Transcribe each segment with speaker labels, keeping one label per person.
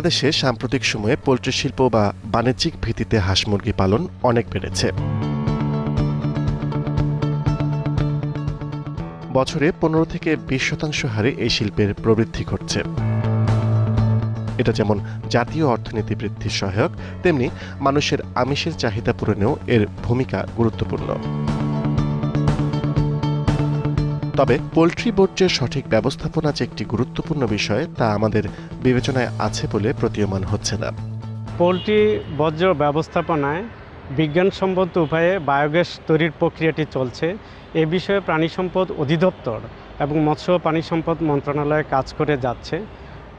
Speaker 1: বাংলাদেশে সাম্প্রতিক সময়ে পোলট্রি শিল্প বা বাণিজ্যিক ভিত্তিতে হাঁস মুরগি পালন অনেক বেড়েছে। বছরে পনেরো থেকে বিশ শতাংশ হারে এই শিল্পের প্রবৃদ্ধি ঘটছে। এটা যেমন জাতীয় অর্থনীতি বৃদ্ধির সহায়ক, তেমনি মানুষের আমিষের চাহিদা পূরণেও এর ভূমিকা গুরুত্বপূর্ণ। তবে পোলট্রি বর্জ্যের সঠিক ব্যবস্থাপনা যে একটি গুরুত্বপূর্ণ বিষয়, তা আমাদের বিবেচনায় আছে বলে প্রতীয়মান হচ্ছে না।
Speaker 2: পোলট্রি বর্জ্য ব্যবস্থাপনায় বিজ্ঞানসম্মত উপায়ে বায়োগ্যাস তৈরির প্রক্রিয়াটি চলছে। এ বিষয়ে প্রাণী সম্পদ অধিদপ্তর এবং মৎস্য প্রাণী সম্পদ মন্ত্রণালয় কাজ করে যাচ্ছে।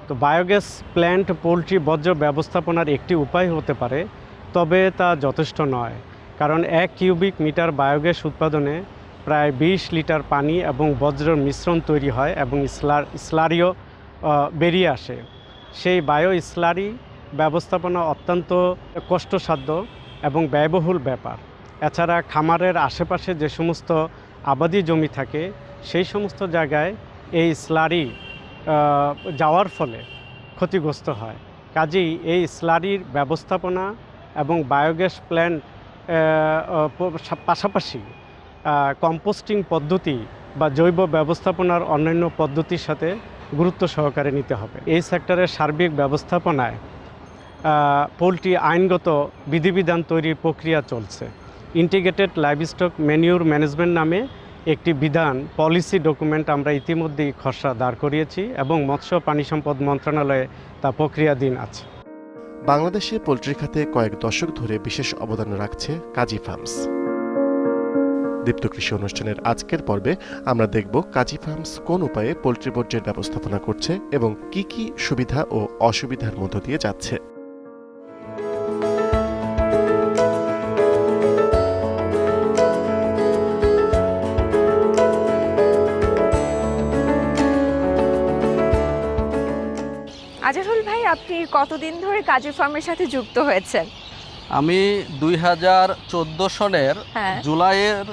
Speaker 2: তো বায়োগ্যাস প্ল্যান্ট পোলট্রি বর্জ্য ব্যবস্থাপনার একটি উপায় হতে পারে, তবে তা যথেষ্ট নয়। কারণ এক কিউবিক মিটার বায়োগ্যাস উৎপাদনে প্রায় বিশ লিটার পানি এবং বজ্রের মিশ্রণ তৈরি হয় এবং স্লার স্লারিও আহ, বেরিয়ে আসে। সেই বায়ো স্লারি ব্যবস্থাপনা অত্যন্ত কষ্টসাধ্য এবং ব্যয়বহুল ব্যাপার। এছাড়া খামারের আশেপাশে যে সমস্ত আবাদি জমি থাকে সেই সমস্ত জায়গায় এই স্লারি যাওয়ার ফলে ক্ষতিগ্রস্ত হয়। কাজেই এই স্লারির ব্যবস্থাপনা এবং বায়োগ্যাস প্ল্যান্ট পাশাপাশি কম্পোস্টিং পদ্ধতি বা জৈব ব্যবস্থাপনার অন্যান্য পদ্ধতির সাথে গুরুত্ব সহকারে নিতে হবে। এই সেক্টরের সার্বিক ব্যবস্থাপনায় পোলট্রি আইনগত বিধিবিধান তৈরির প্রক্রিয়া চলছে। ইন্টিগ্রেটেড লাইভস্টক ম্যানিউর ম্যানেজমেন্ট নামে একটি বিধান পলিসি ডকুমেন্ট আমরা ইতিমধ্যেই খসড়া দাঁড় করিয়েছি এবং মৎস্য প্রাণী সম্পদ মন্ত্রণালয়ে তা প্রক্রিয়াধীন আছে।
Speaker 1: বাংলাদেশে পোলট্রি খাতে কয়েক দশক ধরে বিশেষ অবদান রাখছে কাজী ফার্মস। দীপ্ত কৃষি অনুষ্ঠানের আজকের পর্বে আমরা দেখব কাজী ফার্মস কোন উপায়ে পোলট্রি বর্জ্যের ব্যবস্থাপনা করছে এবং কি কি সুবিধা ও অসুবিধার মধ্য দিয়ে যাচ্ছে
Speaker 3: আজহারুল ভাই আপনি কতদিন ধরে কাজী ফার্মের সাথে যুক্ত হয়েছেন
Speaker 4: আমি দুই হাজার চোদ্দ সনের
Speaker 3: হ্যাঁ।
Speaker 4: জুলাইয়ের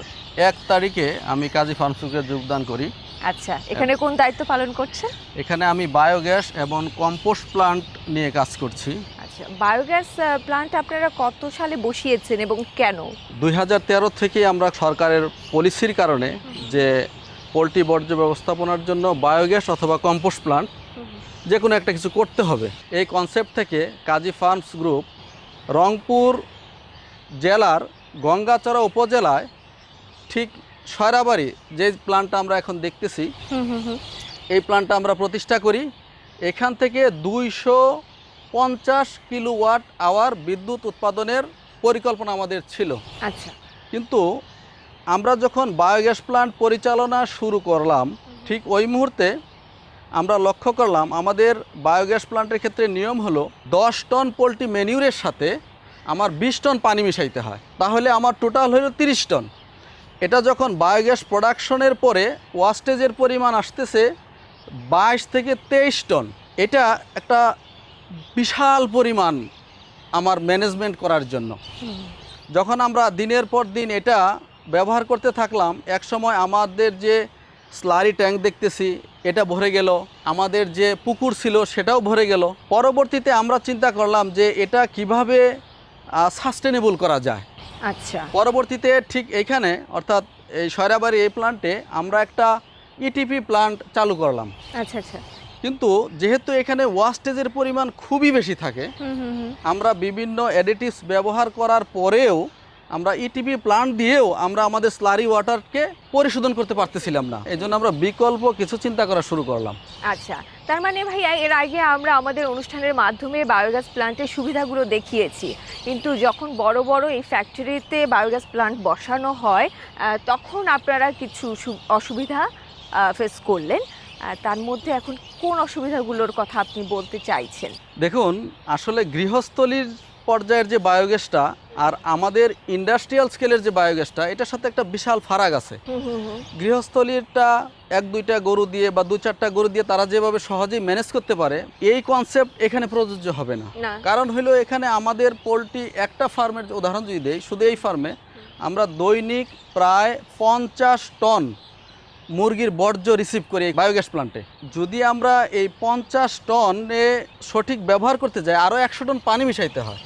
Speaker 4: এক তারিখে আমি কাজী ফার্মসুকে যোগদান করি।
Speaker 3: আচ্ছা এখানে কোন দায়িত্ব পালন করছেন
Speaker 4: এখানে আমি বায়োগ্যাস এবং কম্পোস্ট প্লান্ট নিয়ে কাজ করছি।
Speaker 3: আচ্ছা বায়োগ্যাস প্লান্ট আপনারা কত সালে বসিয়েছেন এবং কেন?
Speaker 4: দুই হাজার তেরো থেকে আমরা সরকারের পলিসির কারণে যে পোলট্রি বর্জ্য ব্যবস্থাপনার জন্য বায়োগ্যাস অথবা কম্পোস্ট প্লান্ট যে কোনো একটা কিছু করতে হবে। এই কনসেপ্ট থেকে কাজী ফার্মস গ্রুপ রংপুর জেলার গঙ্গাচড়া উপজেলায় ঠিক সয়রাবাড়ি যে প্ল্যান্টটা আমরা এখন দেখতেছি এই প্ল্যান্টটা আমরা প্রতিষ্ঠা করি। এখান থেকে দুইশো পঞ্চাশ কিলোওয়াট আওয়ার বিদ্যুৎ উৎপাদনের পরিকল্পনা আমাদের ছিল।
Speaker 3: আচ্ছা।
Speaker 4: কিন্তু আমরা যখন বায়োগ্যাস প্ল্যান্ট পরিচালনা শুরু করলাম ঠিক ওই মুহূর্তে আমরা লক্ষ্য করলাম আমাদের বায়োগ্যাস প্ল্যান্টের ক্ষেত্রে নিয়ম হলো দশ টন পোলট্রি ম্যানিউরের সাথে আমার বিশ টন পানি মিশাইতে হয়। তাহলে আমার টোটাল হলো তিরিশ টন। এটা যখন বায়োগ্যাস প্রোডাকশনের পরে ওয়াস্টেজের পরিমাণ আসতেছে বাইশ থেকে তেইশ টন, এটা একটা বিশাল পরিমাণ আমার ম্যানেজমেন্ট করার জন্য। যখন আমরা দিনের পর দিন এটা ব্যবহার করতে থাকলাম, এক সময় আমাদের যে স্লারি ট্যাঙ্ক দেখতেছি, এটা ভরে গেল, আমাদের যে পুকুর ছিল সেটাও ভরে গেল। পরবর্তীতে আমরা চিন্তা করলাম যে এটা কীভাবে সাস্টেনেবল করা যায়।
Speaker 3: আচ্ছা।
Speaker 4: পরবর্তীতে ঠিক এইখানে অর্থাৎ এই সয়রাবাড়ি এই প্লান্টে আমরা একটা ইটিপি প্লান্ট চালু করলাম।
Speaker 3: আচ্ছা আচ্ছা।
Speaker 4: কিন্তু যেহেতু এখানে ওয়াস্টেজের পরিমাণ খুবই বেশি থাকে আমরা বিভিন্ন অ্যাডিটিভস ব্যবহার করার পরেও আমরা ইটিপি প্লান্ট দিয়েও আমরা আমাদের স্লারি ওয়াটারকে পরিশোধন করতে পারতেছিলাম না। এই জন্য আমরা বিকল্প কিছু চিন্তা করা শুরু করলাম।
Speaker 3: আচ্ছা তার মানে ভাইয়া এর আগে আমরা আমাদের অনুষ্ঠানের মাধ্যমে বায়োগ্যাস প্লান্টের সুবিধাগুলো দেখিয়েছি। কিন্তু যখন বড় বড় এই ফ্যাক্টরিতে বায়োগ্যাস প্লান্ট বসানো হয় তখন আপনারা কিছু অসুবিধা ফেস করলেন। তার মধ্যে এখন কোন অসুবিধাগুলোর কথা আপনি বলতে চাইছেন?
Speaker 4: দেখুন আসলে গৃহস্থলীর পর্যায়ের যে বায়োগ্যাসটা আর আমাদের ইন্ডাস্ট্রিয়াল স্কেলের যে বায়োগ্যাসটা এটার সাথে একটা বিশাল ফারাক আছে। গৃহস্থলীরটা এক দুইটা গরু দিয়ে বা দু চারটা গরু দিয়ে তারা যেভাবে সহজেই ম্যানেজ করতে পারে এই কনসেপ্ট এখানে প্রযোজ্য হবে না। কারণ হলো এখানে আমাদের পোলট্রি একটা ফার্মের উদাহরণ যদি দেই শুধু এই ফার্মে আমরা দৈনিক প্রায় পঞ্চাশ টন মুরগির বর্জ্য রিসিভ করি এই বায়োগ্যাস প্লান্টে যদি আমরা এই পঞ্চাশ টনে সঠিক ব্যবহার করতে যাই আরও একশো টন পানি মিশাইতে হয়।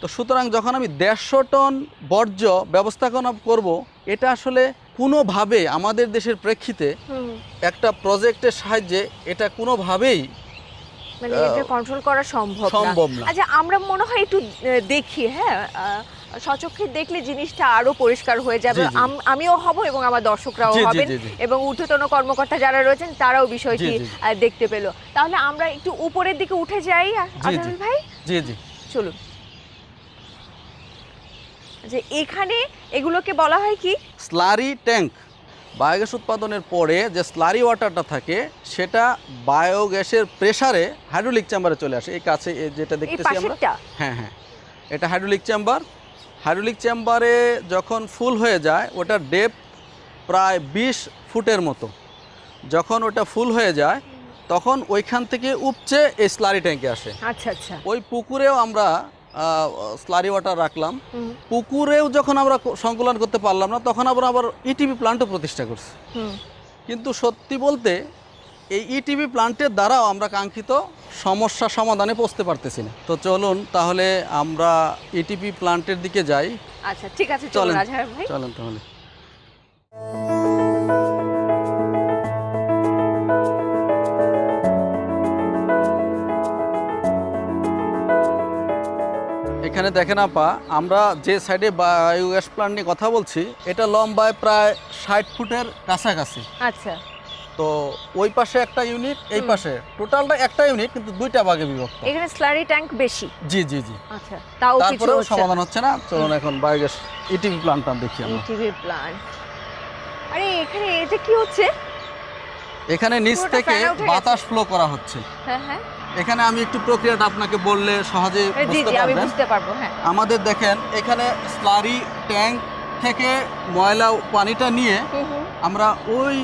Speaker 4: তো সুতরাং যখন আমি দেড়শো টন বর্জ্য ব্যবস্থাপনা করব এটা আসলে কোনোভাবে আমাদের দেশের প্রেক্ষিতে একটা প্রজেক্টের সাহায্যে এটা কোনোভাবেই
Speaker 3: মানে এটা কন্ট্রোল করা সম্ভব
Speaker 4: সম্ভব না।
Speaker 3: আচ্ছা আমরা মনে হয় একটু দেখি হ্যাঁ? সচক্ষে দেখলে জিনিসটা আরও পরিষ্কার হয়ে যাবে। আমিও হব এবং আমার দর্শকরাও হবেন। এবং ঊর্ধ্বতন কর্মকর্তা যারা রয়েছেন তারাও বিষয়টি দেখতে পেল। তাহলে আমরা একটু উপরের দিকে উঠে যাই ভাই?
Speaker 4: জি জি।
Speaker 3: চলুন। যে এখানে এগুলোকে বলা হয় কি?
Speaker 4: Slurry tank. বায়োগ্যাস উৎপাদনের পরে যে স্লারি ওয়াটারটা থাকে সেটা বায়োগ্যাসের প্রেসারে হাইড্রোলিক চেম্বারে চলে আসে। এই কাছে যেটা দেখতেছি আমরা। হ্যাঁ হ্যাঁ। এটা হাইড্রোলিক চেম্বার। হাইড্রোলিক চেম্বারে যখন ফুল হয়ে যায় ওটার ডেপ প্রায় বিশ ফুটের মতো। যখন ওটা ফুল হয়ে যায় তখন ওইখান থেকে উপচে এই স্লারি ট্যাঙ্কে আসে।
Speaker 3: আচ্ছা আচ্ছা।
Speaker 4: ওই পুকুরেও আমরা স্লারি ওয়াটার রাখলাম। পুকুরেও যখন আমরা সংকুলন করতে পারলাম না তখন আমরা আবার ইটিভি প্লান্টও প্রতিষ্ঠা করছি। কিন্তু সত্যি বলতে এই ইটিভি প্লান্টের দ্বারাও আমরা কাঙ্ক্ষিত সমস্যা সমাধানে পৌঁছতে পারতেছি না। তো চলুন তাহলে আমরা ইটিপি প্লান্টের দিকে যাই।
Speaker 3: আচ্ছা ঠিক আছে চলুন
Speaker 4: চলেন তাহলে। এখানে দেখেন আপা আমরা যে সাইডে বায়োগ্যাস প্লান্ট নিয়ে কথা বলছি এটা লম্বায় প্রায় ষাট ফুটের কাছাকাছি।
Speaker 3: আচ্ছা।
Speaker 4: তো ওই পাশে একটা ইউনিট এই পাশে। টোটালটা একটা ইউনিট কিন্তু দুইটা ভাগে বিভক্ত।
Speaker 3: এখানে স্লারি ট্যাঙ্ক বেশি।
Speaker 4: জি জি জি।
Speaker 3: আচ্ছা তাও কিছু
Speaker 4: সমাধান হচ্ছে না। চলুন এখন বায়োগ্যাস ইটিভি প্লান্টটা দেখি আমরা।
Speaker 3: টিভি প্ল্যান্ট আরে এখানে এটা কি হচ্ছে?
Speaker 4: এখানে নিচ থেকে। বাতাস ফ্লো করা হচ্ছে।
Speaker 3: হ্যাঁ হ্যাঁ।
Speaker 4: এখানে আমি একটু প্রক্রিয়াটা আপনাকে বললে সহজে বুঝতে
Speaker 3: পারব হ্যাঁ।
Speaker 4: আমাদের দেখেন এখানে স্লারি ট্যাঙ্ক থেকে ময়লা পানিটা নিয়ে। আমরা ওই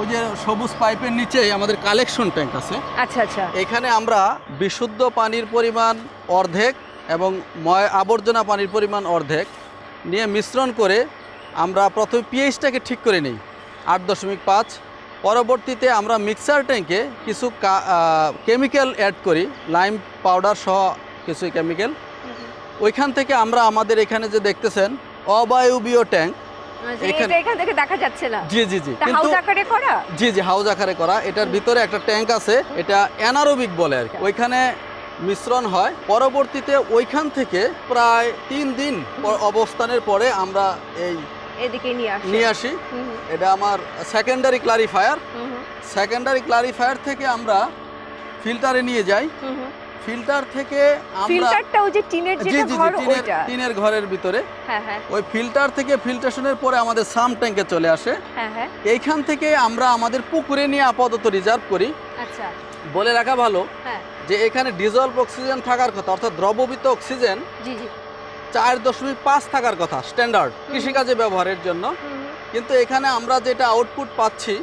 Speaker 4: ওই যে সবুজ পাইপের নিচেই আমাদের কালেকশন ট্যাঙ্ক আছে।
Speaker 3: আচ্ছা আচ্ছা।
Speaker 4: এখানে আমরা বিশুদ্ধ পানির পরিমাণ অর্ধেক এবং ময় আবর্জনা পানির পরিমাণ অর্ধেক নিয়ে মিশ্রণ করে আমরা প্রথমে পিএইচটাকে ঠিক করে নিই আট দশমিক পাঁচ পরবর্তীতে আমরা মিক্সার ট্যাঙ্কে কিছু কেমিক্যাল অ্যাড করি লাইম পাউডার সহ কিছু কেমিক্যাল ওইখান থেকে আমরা আমাদের এখানে যে দেখতেছেন অবায়ুবীয় ট্যাঙ্ক
Speaker 3: আচ্ছা,
Speaker 4: এখানে-
Speaker 3: এখান থেকে দেখা যাচ্ছে না।
Speaker 4: জি জি জি।
Speaker 3: আকারে করা?
Speaker 4: জি জি হাউজ আকারে করা। এটার ভিতরে একটা ট্যাঙ্ক আছে এটা অ্যানারোবিক বলে আর ওইখানে মিশ্রণ হয়। পরবর্তীতে ওইখান থেকে প্রায় তিন দিন অবস্থানের পরে আমরা এই
Speaker 3: এদিকে নিয়ে আসে।
Speaker 4: এটা আমার সেকেন্ডারি ক্লারিফায়ার সেকেন্ডারি ক্লারিফায়ার থেকে আমরা ফিল্টারে নিয়ে যাই। ফিল্টার থেকে আমরা
Speaker 3: ফিল্টারটা ওই যে টিনের যেটা ঘর ওইটা?
Speaker 4: টিনের ঘরের ভিতরে।
Speaker 3: হ্যাঁ হ্যাঁ।
Speaker 4: ওই ফিল্টার থেকে ফিল্ট্রেশনের পরে আমাদের সাম ট্যাঙ্কে চলে আসে।
Speaker 3: হ্যাঁ হ্যাঁ।
Speaker 4: এইখান থেকে আমরা আমাদের পুকুরে নিয়ে আপাতত রিজার্ভ করি।
Speaker 3: আচ্ছা।
Speaker 4: বলে রাখা ভালো
Speaker 3: হ্যাঁ।
Speaker 4: যে এখানে ডিজলভ অক্সিজেন থাকার কথা অর্থাৎ দ্রবীভূত অক্সিজেন
Speaker 3: জি জি।
Speaker 4: চার দশমিক পাঁচ থাকার কথা স্ট্যান্ডার্ড কৃষিকাজে ব্যবহারের জন্য। কিন্তু এখানে আমরা যেটা আউটপুট পাচ্ছি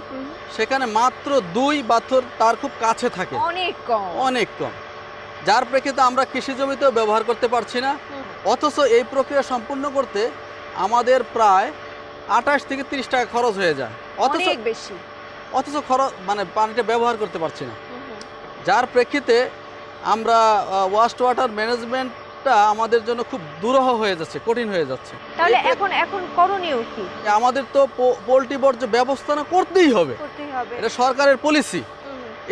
Speaker 4: সেখানে মাত্র দুই বাথর তার খুব কাছে থাকে।
Speaker 3: অনেক কম।
Speaker 4: অনেক কম। যার প্রেক্ষিতে আমরা কৃষি জমিতেও ব্যবহার করতে পারছি না। অথচ এই প্রক্রিয়া সম্পূর্ণ করতে আমাদের প্রায় আঠাশ থেকে তিরিশ টাকা খরচ হয়ে যায়। অথচ
Speaker 3: বেশি।
Speaker 4: অথচ খরচ মানে পানিটা ব্যবহার করতে পারছি না। যার প্রেক্ষিতে আমরা ওয়াস্ট ওয়াটার ম্যানেজমেন্টটা আমাদের জন্য খুব দুরহ হয়ে যাচ্ছে কঠিন হয়ে যাচ্ছে।
Speaker 3: তাহলে এখন এখন করণীয় কি?
Speaker 4: আমাদের তো পোলট্রি বর্জ্য ব্যবস্থাপনা করতেই হবে।
Speaker 3: করতেই হবে।
Speaker 4: এটা সরকারের পলিসি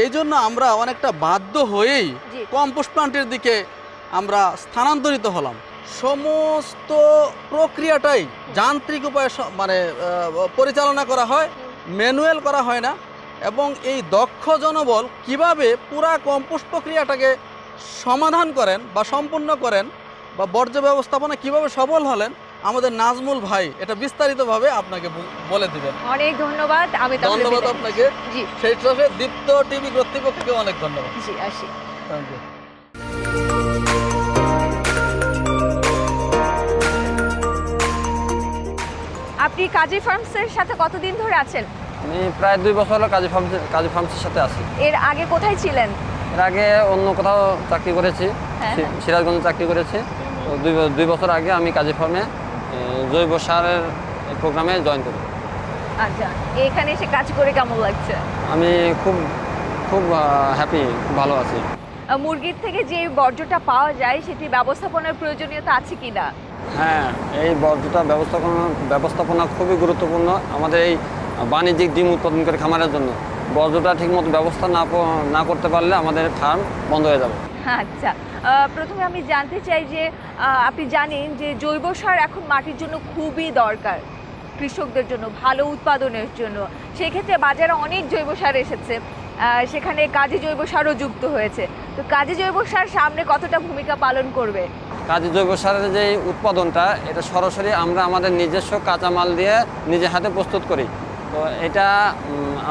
Speaker 4: এই জন্য আমরা অনেকটা বাধ্য হয়েই কম্পোস্ট প্লান্টের দিকে আমরা স্থানান্তরিত হলাম। সমস্ত প্রক্রিয়াটাই যান্ত্রিক উপায়ে মানে পরিচালনা করা হয় ম্যানুয়াল করা হয় না। এবং এই দক্ষ জনবল কীভাবে পুরা কম্পোস্ট প্রক্রিয়াটাকে সমাধান করেন বা সম্পূর্ণ করেন বা বর্জ্য ব্যবস্থাপনা কীভাবে সফল হলেন আমাদের নাজমুল ভাই এটা বিস্তারিতভাবে আপনাকে বলে দিবেন।
Speaker 3: অনেক ধন্যবাদ আমি
Speaker 4: ধন্যবাদ আপনাকে। সেই সাথে দীপ্ত টিভি কর্তৃপক্ষকে অনেক ধন্যবাদ।
Speaker 3: জি আসি।
Speaker 4: থ্যাংক ইউ
Speaker 3: আপনি কাজী ফার্মসের সাথে কতদিন ধরে আছেন?
Speaker 5: আমি প্রায় দুই বছর হলো কাজী ফার্ম কাজী ফার্মসের সাথে আছি।
Speaker 3: এর আগে কোথায় ছিলেন?
Speaker 5: এর আগে অন্য কোথাও চাকরি করেছি
Speaker 3: হ্যাঁ।
Speaker 5: সিরাজগঞ্জে চাকরি করেছি। দুই দুই বছর আগে আমি কাজী ফার্মে জৈব সারের প্রোগ্রামে জয়েন করি।
Speaker 3: আচ্ছা এখানে এসে কাজ করে কেমন লাগছে?
Speaker 5: আমি খুব খুব হ্যাপি খুব ভালো আছি।
Speaker 3: মুরগির থেকে যে বর্জ্যটা পাওয়া যায় সেটি ব্যবস্থাপনার প্রয়োজনীয়তা আছে কিনা?
Speaker 5: হ্যাঁ এই বর্জ্যটা ব্যবস্থাপনা ব্যবস্থাপনা খুবই গুরুত্বপূর্ণ আমাদের এই বাণিজ্যিক ডিম উৎপাদন করে খামারের জন্য। বর্জ্যটা ঠিকমতো ব্যবস্থা না না করতে পারলে আমাদের ফার্ম বন্ধ হয়ে যাবে।
Speaker 3: আচ্ছা প্রথমে আমি জানতে চাই যে আপনি জানেন যে জৈব সার এখন মাটির জন্য খুবই দরকার কৃষকদের জন্য ভালো উৎপাদনের জন্য। সেক্ষেত্রে বাজারে অনেক জৈব সার এসেছে সেখানে কাজে জৈব সারও যুক্ত হয়েছে। তো কাজে জৈব সার সামনে কতটা ভূমিকা পালন করবে?
Speaker 5: কাজে জৈব সারের যে উৎপাদনটা এটা সরাসরি আমরা আমাদের নিজস্ব কাঁচামাল দিয়ে নিজে হাতে প্রস্তুত করি। তো এটা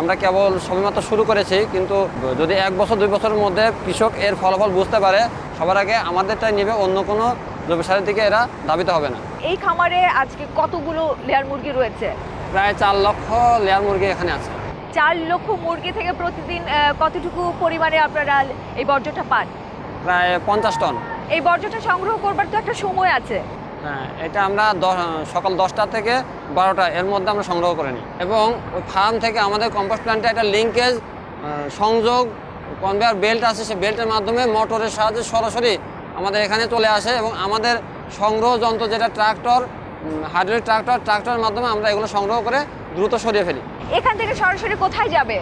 Speaker 5: আমরা কেবল সবেমাত্র শুরু করেছি কিন্তু যদি এক বছর দুই বছরের মধ্যে কৃষক এর ফলাফল বুঝতে পারে সবার আগে আমাদেরটাই নেবে অন্য কোনো জৈব সারের দিকে এরা দাবিতে হবে না।
Speaker 3: এই খামারে আজকে কতগুলো লেয়ার মুরগি রয়েছে?
Speaker 5: প্রায় চার লক্ষ লেয়ার মুরগি এখানে আছে।
Speaker 3: চার লক্ষ মুরগি থেকে প্রতিদিন কতটুকু পরিমাণে আপনারা এই বর্জ্যটা পান?
Speaker 5: প্রায় পঞ্চাশ টন।
Speaker 3: এই বর্জ্যটা সংগ্রহ করবার তো একটা সময় আছে।
Speaker 5: হ্যাঁ এটা আমরা সকাল দশটা থেকে বারোটা, এর মধ্যে আমরা সংগ্রহ করে নিই। এবং ওই ফার্ম থেকে আমাদের কম্পোস্ট প্ল্যান্টে একটা লিঙ্কেজ সংযোগ কনভেয়ার বেল্ট আছে সে বেল্টের মাধ্যমে মোটরের সাহায্যে সরাসরি আমাদের এখানে চলে আসে এবং আমাদের সংগ্রহ যন্ত্র যেটা ট্রাক্টর হাইড্রোলিক ট্রাক্টর ট্রাক্টরের মাধ্যমে আমরা এগুলো সংগ্রহ করে দ্রুত সরিয়ে ফেলি।
Speaker 3: এখান থেকে সরাসরি কোথায় যাবে?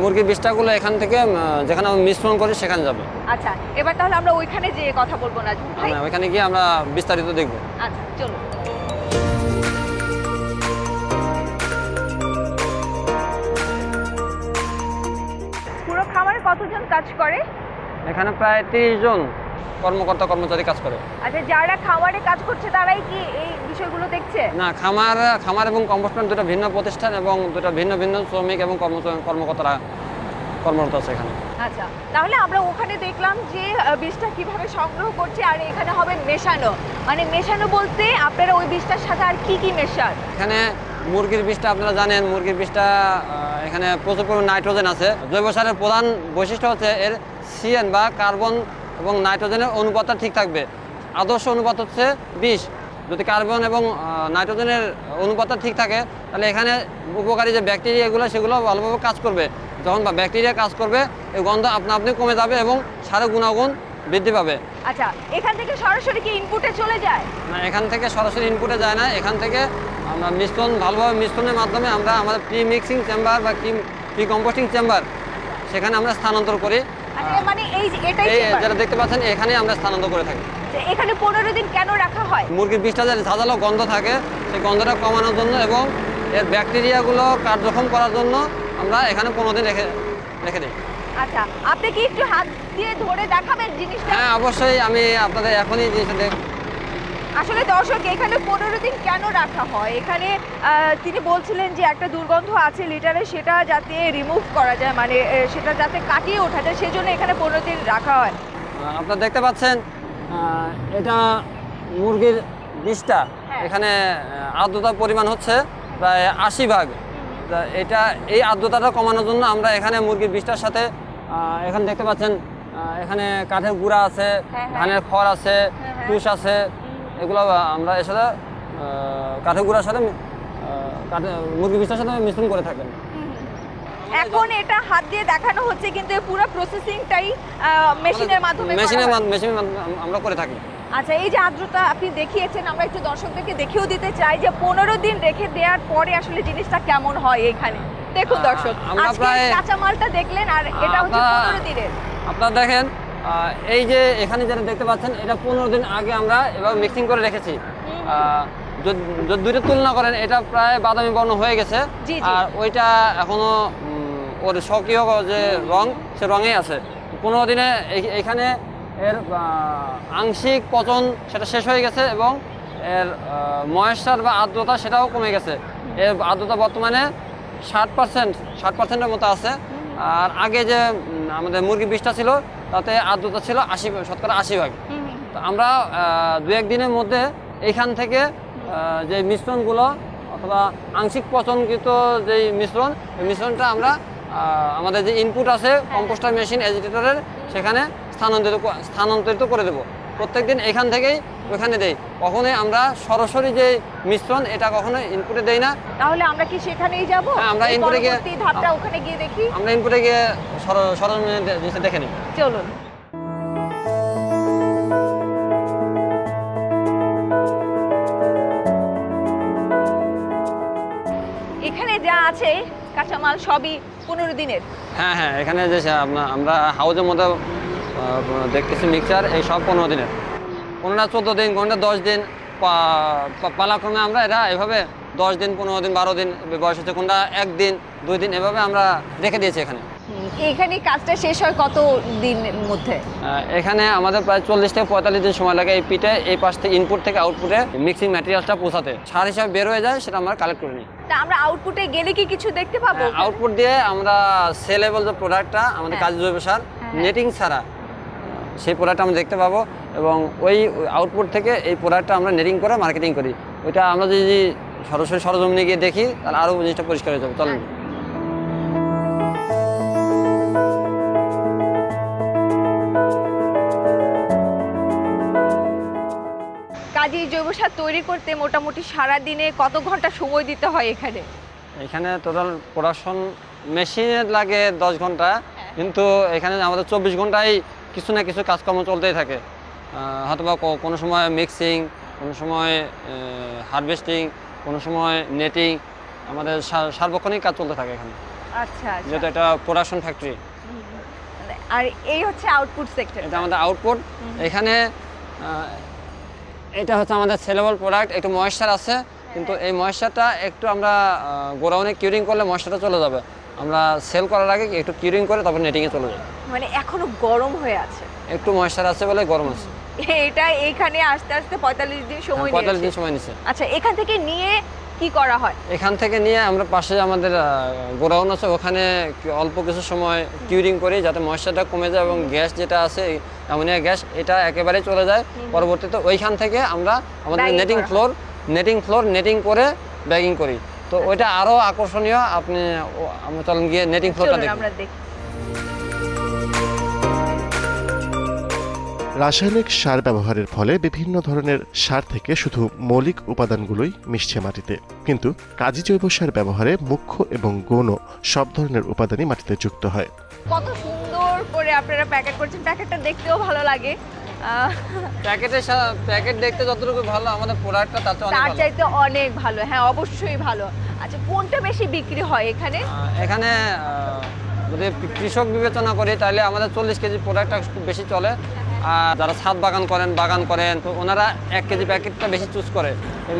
Speaker 5: মুরগির বিষ্টাগুলো এখান থেকে যেখানে আমরা মিশ্রণ করি সেখানে যাবে।
Speaker 3: আচ্ছা এবার তাহলে আমরা ওইখানে যে কথা বলব না ভাই।
Speaker 5: আমরা ওইখানে গিয়ে আমরা বিস্তারিত দেখব।
Speaker 3: আচ্ছা চলো পুরো খামারে কতজন কাজ করে?
Speaker 5: এখানে প্রায় তিরিশ জন। কর্মকর্তা কর্মচারী কাজ করে।
Speaker 3: আচ্ছা যারা খামারে কাজ করছে তারাই কি এই বিষয়গুলো দেখছে?
Speaker 5: না খামার খামার এবং কম্পোস্ট প্ল্যান্ট দুটো ভিন্ন প্রতিষ্ঠান এবং দুটো ভিন্ন ভিন্ন শ্রমিক এবং কর্ম কর্মকর্তারা কর্মরত আছে এখানে।
Speaker 3: আচ্ছা তাহলে আমরা ওখানে দেখলাম যে বীজটা কীভাবে সংগ্রহ করছে আর এখানে হবে মেশানো। মানে মেশানো বলতে আপনারা ওই বীজটার সাথে আর কি কি মেশান?
Speaker 5: এখানে মুরগির বীজটা আপনারা জানেন মুরগির বীজটা এখানে প্রচুর পরিমাণ নাইট্রোজেন আছে। জৈব সারের প্রধান বৈশিষ্ট্য হচ্ছে এর সিএন বা কার্বন এবং নাইট্রোজেনের অনুপাতটা ঠিক থাকবে। আদর্শ অনুপাত হচ্ছে বিশ। যদি কার্বন এবং নাইট্রোজেনের অনুপাতটা ঠিক থাকে তাহলে এখানে উপকারী যে ব্যাকটেরিয়াগুলো সেগুলো ভালোভাবে কাজ করবে। যখন বা ব্যাকটেরিয়া কাজ করবে এই গন্ধ আপনা আপনি কমে যাবে এবং সারের গুণাগুণ বৃদ্ধি পাবে।
Speaker 3: আচ্ছা এখান থেকে সরাসরি কি ইনপুটে চলে যায়?
Speaker 5: না এখান থেকে সরাসরি ইনপুটে যায় না। এখান থেকে আমরা মিশ্রণ ভালোভাবে মিশ্রণের মাধ্যমে আমরা আমাদের প্রি মিক্সিং চেম্বার বা কি প্রি কম্পোস্টিং চেম্বার সেখানে আমরা স্থানান্তর করি।
Speaker 3: মানে এই এটাই
Speaker 5: দেখতে পাচ্ছেন এখানে আমরা স্থানান্তর করে থাকি।
Speaker 3: এখানে পনেরো দিন কেন রাখা হয়?
Speaker 5: মুরগির বিষটা যে ঝাঁঝালো গন্ধ থাকে সেই গন্ধটা কমানোর জন্য এবং এর ব্যাকটেরিয়াগুলো কার্যক্ষম করার জন্য আমরা এখানে পনেরো দিন রেখে রেখে দিই।
Speaker 3: আচ্ছা আপনি কি একটু হাত দিয়ে ধরে দেখাবেন জিনিসটা?
Speaker 5: হ্যাঁ অবশ্যই আমি আপনাদের এখনই জিনিসটা দেখ
Speaker 3: আসলে দর্শক এখানে পনেরো দিন কেন রাখা হয় এখানে তিনি বলছিলেন যে একটা দুর্গন্ধ আছে লিটারে সেটা যাতে রিমুভ করা যায় মানে সেটা যাতে কাটিয়ে ওঠা যায় সেজন্য এখানে পনেরো দিন রাখা হয়
Speaker 5: আপনারা দেখতে পাচ্ছেন এটা মুরগির বিষটা
Speaker 3: হ্যাঁ।
Speaker 5: এখানে আর্দ্রতার পরিমাণ হচ্ছে প্রায় আশি ভাগ এটা এই আর্দ্রতাটা কমানোর জন্য আমরা এখানে মুরগির বিষটার সাথে এখানে দেখতে পাচ্ছেন এখানে কাঠের গুঁড়া আছে
Speaker 3: হ্যাঁ, হ্যাঁ।
Speaker 5: ধানের খড় আছে। তুষ আছে এগুলো আমরা এর সাথে কাঠের গুঁড়ার সাথে আহ, কাঠে সাথে মিশ্রণ করে থাকেন।
Speaker 3: এখন এটা হাত দিয়ে দেখানো হচ্ছে কিন্তু পুরো প্রসেসিংটাই মেশিনের মাধ্যমে
Speaker 5: মেশিনের মেশিনের মাধ্যমে আমরা করে থাকি।
Speaker 3: আচ্ছা এই যে আর্দ্রতা আপনি দেখিয়েছেন আমরা একটু দর্শকদেরকে দেখিয়েও দিতে চাই যে পনেরো দিন রেখে দেওয়ার পরে আসলে জিনিসটা কেমন হয় এখানে। দেখুন দর্শক আজকে কাঁচামালটা দেখলেন আর এটা হচ্ছে পনেরো দিনের।
Speaker 5: আপনারা দেখেন এই যে এখানে যেটা দেখতে পাচ্ছেন এটা পনেরো দিন আগে আমরা এবার মিক্সিং করে রেখেছি। যদি দুইটা তুলনা করেন এটা প্রায় বাদামি বর্ণ হয়ে গেছে। আর ওইটা এখনও ওর স্বকীয় যে রং সে রঙেই আছে। পনেরো দিনে এইখানে এর আংশিক পচন সেটা শেষ হয়ে গেছে এবং এর ময়েশ্চার বা আর্দ্রতা সেটাও কমে গেছে। এর আর্দ্রতা বর্তমানে ষাট পার্সেন্ট ষাট পার্সেন্টের মতো আছে। আর আগে যে আমাদের মুরগি বিষটা ছিল তাতে আর্দ্রতা ছিল আশি শতকরা আশি ভাগ। তো আমরা দু একদিনের মধ্যে এইখান থেকে যে মিশ্রণগুলো অথবা আংশিক পচনকৃত যে মিশ্রণ এই মিশ্রণটা আমরা আমাদের যে ইনপুট আছে কম্পোস্টার মেশিন এজিটেটরের সেখানে স্থানান্তরিত স্থানান্তরিত করে দেবো। প্রত্যেকদিন এখান থেকেই ওখানে দেই। কখনোই আমরা সরাসরি যে মিশ্রণ এটা কখনো ইনপুটে দেই না।
Speaker 3: তাহলে আমরা কি সেখানেই যাব?
Speaker 5: হ্যাঁ, আমরা input-এ গিয়ে-
Speaker 3: ধাপটা ওখানে গিয়ে দেখি?
Speaker 5: আমরা ইনপুটে গিয়ে সর- সরজমিনে জিনিসটা দেখে নিই।
Speaker 3: চলুন। এখানে যা আছে কাঁচামাল সবই পনেরো দিনের।
Speaker 5: হ্যাঁ হ্যাঁ এখানে যে আমরা হাউজের মধ্যে আহ, দেখতেছি মিক্সার এই সব পনেরো দিনের। কোনটা চোদ্দ দিন কোনটা দশ দিন পালাক্রমে আমরা এরা এভাবে দশ দিন পনেরো দিন বারো দিন বয়স হচ্ছে কোনটা একদিন দুই দিন এভাবে আমরা রেখে দিয়েছি এখানে।
Speaker 3: হুম, এইখানে কাজটা শেষ হয় কত দিনের মধ্যে?
Speaker 5: এখানে আমাদের প্রায় চল্লিশ থেকে পঁয়তাল্লিশ দিন সময় লাগে এই পিঠে এই পাশ থেকে ইনপুট থেকে আউটপুটে মিক্সিং ম্যাটেরিয়ালসটা পৌঁছাতে। সার হিসাবে বের হয়ে যায় সেটা আমরা কালেক্ট করে নিই।
Speaker 3: তা আমরা আউটপুটে গেলে কি কিছু দেখতে পাবো?
Speaker 5: আউটপুট দিয়ে আমরা সেলেবল যে প্রোডাক্টটা আমাদের
Speaker 3: হ্যাঁ।
Speaker 5: কাজ জৈব সার
Speaker 3: হ্যাঁ।
Speaker 5: নেটিং ছাড়া সেই প্রোডাক্ট আমরা দেখতে পাবো এবং ওই আউটপুট থেকে এই প্রোডাক্টটা আমরা নেটিং করে মার্কেটিং করি। ওইটা আমরা যদি সরাসরি সরজমিনে গিয়ে দেখি তাহলে আরও জিনিসটা পরিষ্কার হয়ে যাবে। চলেন।
Speaker 3: কাজে জৈব সার তৈরি করতে মোটামুটি সারা দিনে কত ঘণ্টা সময় দিতে হয় এখানে?
Speaker 5: এখানে টোটাল প্রোডাকশন মেশিনে লাগে দশ ঘণ্টা। কিন্তু এখানে আমাদের চব্বিশ ঘন্টায় কিছু না কিছু কাজকর্ম চলতেই থাকে। আহ, হয়তোবা কোনো সময় মিক্সিং কোনো সময় হারভেস্টিং কোনো সময় নেটিং আমাদের সার্বক্ষণিক কাজ চলতে থাকে এখানে।
Speaker 3: আচ্ছা আচ্ছা।
Speaker 5: যেহেতু এটা প্রোডাকশন ফ্যাক্টরি
Speaker 3: আর এই হচ্ছে আউটপুট সেক্টর
Speaker 5: এটা আমাদের আউটপুট এখানে এটা হচ্ছে আমাদের সেলেবল প্রোডাক্ট একটু ময়েশ্চার আছে কিন্তু এই ময়েশ্চারটা একটু আমরা গোডাউনে কিউরিং করলে ময়েশ্চারটা চলে যাবে। আমরা সেল করার আগে একটু কিউরিং করে তারপর নেটিংয়ে চলে যাই।
Speaker 3: মানে এখনও গরম হয়ে আছে?
Speaker 5: একটু ময়েশ্চার আছে বলে গরম আছে।
Speaker 3: এটা এইখানে আস্তে আস্তে পঁয়তাল্লিশ দিন সময়
Speaker 5: পঁয়তাল্লিশ দিন সময় নিচ্ছে
Speaker 3: আচ্ছা এখান থেকে নিয়ে কি করা হয়?
Speaker 5: এখান থেকে নিয়ে আমরা পাশে আমাদের গোডাউন আছে ওখানে অল্প কিছু সময় কিউরিং করি যাতে ময়েশ্চারটা কমে যায় এবং গ্যাস যেটা আছে অ্যামোনিয়া গ্যাস এটা একেবারে চলে যায়। পরবর্তীতে ওইখান থেকে আমরা আমাদের netting floor netting floor netting করে ব্যাগিং করি। তো ওইটা আরও আকর্ষণীয় আপনি চলেন গিয়ে নেটিং ফ্লোরটা
Speaker 3: চলুন
Speaker 5: দেখি।
Speaker 1: রাসায়নিক সার ব্যবহারের ফলে বিভিন্ন ধরনের সার থেকে শুধু মৌলিক উপাদানগুলোই মিশছে মাটিতে। কিন্তু কাজী জৈব সার ব্যবহারে মুখ্য এবং গৌণ সব ধরনের উপাদানই মাটিতে যুক্ত হয়।
Speaker 3: কত সুন্দর করে আপনারা প্যাকেট করছেন। প্যাকেটটা দেখতেও ভালো লাগে।
Speaker 5: প্যাকেটের প্যাকেট দেখতে যতটুকু ভালো আমাদের প্রোডাক্টটা তার চেয়ে অনেক
Speaker 3: তার চাইতে অনেক ভালো হ্যাঁ অবশ্যই ভালো। আচ্ছা কোনটা বেশি বিক্রি হয় এখানে?
Speaker 5: এখানে যদি কৃষক বিবেচনা করি তাহলে আমাদের চল্লিশ কেজি প্রোডাক্টটা খুব বেশি চলে। আর যারা ছাদ বাগান করেন বাগান করেন তো ওনারা এক কেজি প্যাকেটটা বেশি চুজ করে।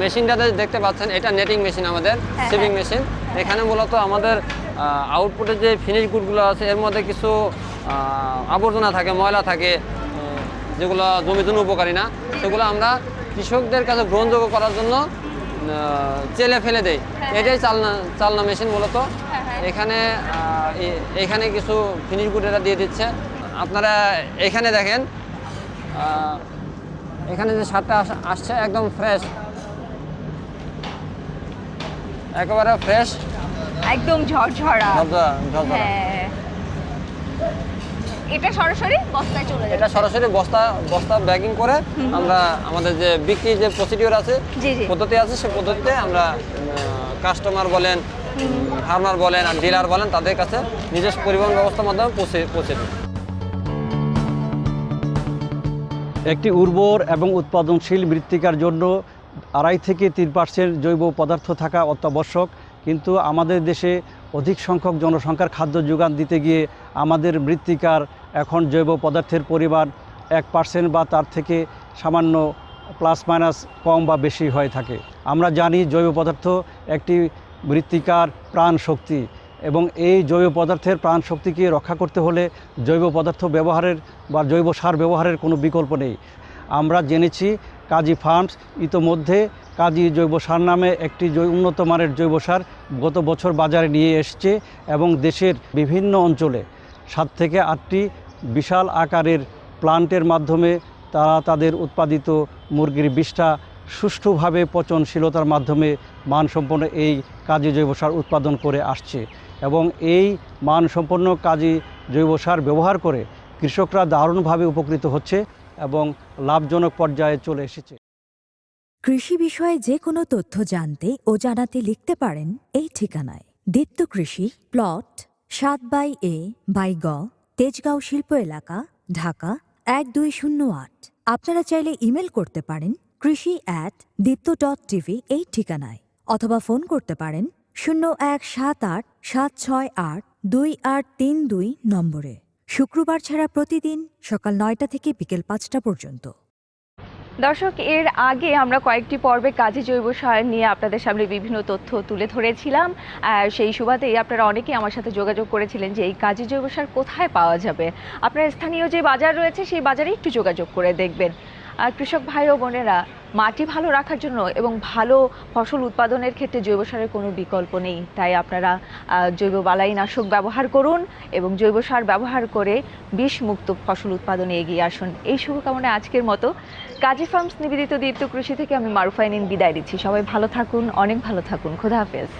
Speaker 5: মেশিনটাতে দেখতে পাচ্ছেন এটা নেটিং মেশিন আমাদের
Speaker 3: হ্যাঁ,
Speaker 5: সিভিং মেশিন এখানে মূলত আমাদের আউটপুটের যে ফিনিশ গুডগুলো আছে এর মধ্যে কিছু আবর্জনা থাকে ময়লা থাকে যেগুলো জমির জন্য উপকারী না সেগুলো আমরা কৃষকদের কাছে গ্রহণযোগ্য করার জন্য চেলে ফেলে দেই। এটাই চালনা চালনা মেশিন মূলত। এখানে আহ, এখানে কিছু ফিনিশ গুড এরা দিয়ে দিচ্ছে। আপনারা এখানে দেখেন এখানে যে সারটা আসছে একদম ফ্রেশ একেবারে ফ্রেশ
Speaker 3: একদম ঝরঝরা
Speaker 5: ঝরঝরা।
Speaker 3: হ্যাঁ। এটা সরাসরি বস্তায় চলে
Speaker 5: এটা সরাসরি বস্তা বস্তা ব্যাগিং করে আমরা আমাদের যে বিক্রি যে প্রসিডিওর আছে পদ্ধতি আছে সেই পদ্ধতিতে আমরা কাস্টমার বলেন ফার্মার বলেন আর ডিলার বলেন তাদের কাছে নিজস্ব পরিবহন ব্যবস্থার মাধ্যমে পৌঁছে পৌঁছে দিই।
Speaker 6: একটি উর্বর এবং উৎপাদনশীল মৃত্তিকার জন্য আড়াই থেকে তিন পার্সেন্ট জৈব পদার্থ থাকা অত্যাবশ্যক কিন্তু আমাদের দেশে অধিক সংখ্যক জনসংখ্যার খাদ্য যোগান দিতে গিয়ে আমাদের মৃত্তিকার এখন জৈব পদার্থের পরিমাণ এক পার্সেন্ট বা তার থেকে সামান্য প্লাস মাইনাস কম বা বেশি হয়ে থাকে। আমরা জানি জৈব পদার্থ একটি মৃত্তিকার প্রাণ শক্তি এবং এই জৈব পদার্থের প্রাণ শক্তিকে রক্ষা করতে হলে জৈব পদার্থ ব্যবহারের বা জৈব সার ব্যবহারের কোনো বিকল্প নেই। আমরা জেনেছি কাজী ফার্মস, ইতোমধ্যে কাজী জৈব সার নামে একটি উন্নত মানের জৈব সার গত বছর বাজারে নিয়ে এসছে এবং দেশের বিভিন্ন অঞ্চলে সাত থেকে আটটি বিশাল আকারের প্লান্টের মাধ্যমে তারা তাদের উৎপাদিত মুরগির বিষটা সুষ্ঠুভাবে পচনশীলতার মাধ্যমে মানসম্পন্ন এই কাজী জৈব সার উৎপাদন করে আসছে এবং এই মানসম্পন্ন কাজী জৈব সার ব্যবহার করে কৃষকরা দারুণভাবে উপকৃত হচ্ছে। এবং লাভজনক পর্যায়ে চলে এসেছে।
Speaker 7: কৃষি বিষয়ে যে কোনো তথ্য জানতে ও জানাতে লিখতে পারেন এই ঠিকানায়। দীপ্ত কৃষি, প্লট, সাত বাই এ, বাই গ, তেজগাঁও শিল্প এলাকা, ঢাকা, এক দুই শূন্য আট। আপনারা চাইলে ইমেল করতে পারেন কৃষি অ্যাট দীপ্ত ডট টিভি এই ঠিকানায়। অথবা ফোন করতে পারেন শূন্য এক সাত আট সাত ছয় আট দুই আট তিন দুই নম্বরে। শুক্রবার ছাড়া প্রতিদিন সকাল নয়টা থেকে বিকেল পাঁচটা পর্যন্ত।
Speaker 3: দর্শক, এর আগে আমরা কয়েকটি পর্বে কাজে জৈব সার নিয়ে আপনাদের সামনে বিভিন্ন তথ্য তুলে ধরেছিলাম। সেই সুবাদেই আপনারা অনেকেই আমার সাথে যোগাযোগ করেছিলেন যে এই কাজে জৈব সার কোথায় পাওয়া যাবে। আপনার স্থানীয় যে বাজার রয়েছে, সেই বাজারে একটু যোগাযোগ করে দেখবেন। আর কৃষক ভাই ও বোনেরা মাটি ভালো রাখার জন্য এবং ভালো ফসল উৎপাদনের ক্ষেত্রে জৈব সারের কোনো বিকল্প নেই। তাই আপনারা জৈব বালাইনাশক ব্যবহার করুন এবং জৈব সার ব্যবহার করে বিষমুক্ত ফসল উৎপাদনে এগিয়ে আসুন। এই শুভকামনা আজকের মতো। কাজী ফার্মস নিবেদিত দীপ্ত কৃষি থেকে আমি মারুফাইনিন বিদায় দিচ্ছি সবাই ভালো থাকুন, অনেক ভালো থাকুন। খোদা হাফেজ।